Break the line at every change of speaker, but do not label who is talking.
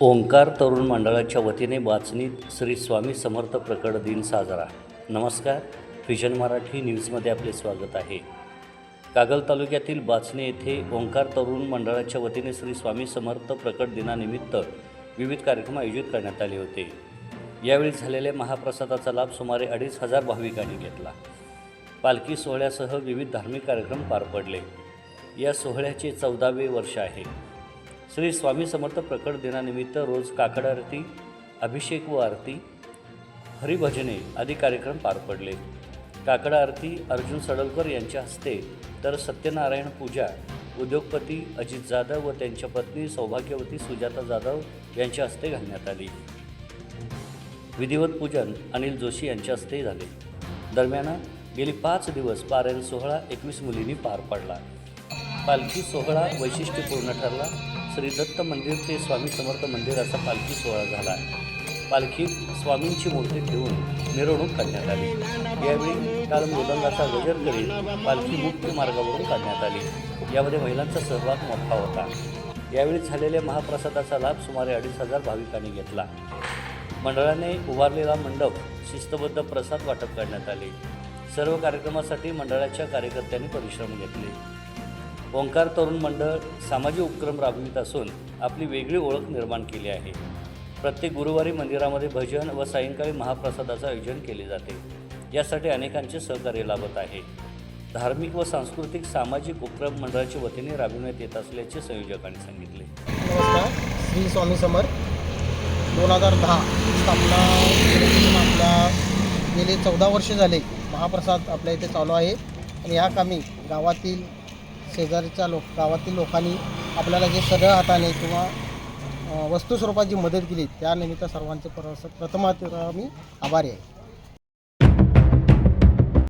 ओंकार तरुण मंडळाच्या वतीने वाचनीत श्री स्वामी समर्थ प्रकट दिन साजरा. नमस्कार व्हिजन मराठी न्यूजमध्ये आपले स्वागत आहे. कागल तालुक्यातील बाचणी येथे ओंकार तरुण मंडळाच्या वतीने श्री स्वामी समर्थ प्रकट दिनानिमित्त विविध कार्यक्रम आयोजित करण्यात आले होते. यावेळी झालेल्या महाप्रसादाचा लाभ सुमारे अडीच हजार भाविकांनी घेतला. पालखी सोहळ्यासह विविध धार्मिक कार्यक्रम पार पडले. या सोहळ्याचे चौदावे वर्ष आहे. श्री स्वामी समर्थ प्रकट दिनानिमित्त रोज काकड आरती अभिषेक व आरती हरिभजने आदी कार्यक्रम पार पडले. काकड आरती अर्जुन सडलकर यांच्या हस्ते तर सत्यनारायण पूजा उद्योगपती अजित जाधव व त्यांच्या पत्नी सौभाग्यवती सुजाता जाधव यांच्या हस्ते घालण्यात आली. विधिवत पूजन अनिल जोशी यांच्या हस्ते झाले. दरम्यान गेली पाच दिवस पारायण सोहळा एकवीस मुलींनी पार पडला. पालखी सोहळा वैशिष्ट्यपूर्ण ठरला. श्री दत्त मंदिर ते स्वामी समर्थ मंदिर असा पालखी सोहळा झाला. पालखीत स्वामींची मूर्ती ठेवून मिरवणूक काढण्यात आली. यावेळी काल मृदंगाचा गजर करीत पालखी मुख्य मार्गावरून काढण्यात आली. यामध्ये महिलांचा सहभाग मोठा होता. यावेळी झालेल्या महाप्रसादाचा लाभ सुमारे अडीच हजार भाविकांनी घेतला. मंडळाने उभारलेला मंडप शिस्तबद्ध प्रसाद वाटप करण्यात आले. सर्व कार्यक्रमासाठी मंडळाच्या कार्यकर्त्यांनी परिश्रम घेतले. ओंकार तरुण मंडळ सामाजिक उपक्रम राबवित असून आपली वेगळी ओळख निर्माण केली आहे. प्रत्येक गुरुवारी मंदिरामध्ये भजन व सायंकाळी महाप्रसादाचं आयोजन केले जाते. यासाठी अनेकांचे सहकार्य लाभत आहे. धार्मिक व सांस्कृतिक सामाजिक उपक्रम मंडळाच्या वतीने राबविण्यात येत असल्याचे संयोजकांनी सांगितले.
नमस्कार. श्री स्वामी समर्थ. दोन हजार दहा स्थापना आपला गेले चौदा वर्ष झाले. महाप्रसाद आपल्या इथे चालू आहे. आणि या कामी गावातील शेजारच्या लोक गावातील लोकांनी आपल्याला जे सरळ हाताने किंवा अ, वस्तू स्वरूपाची मदत केली त्यानिमित्त सर्वांचे परस प्रथमात मी आभारी आहे.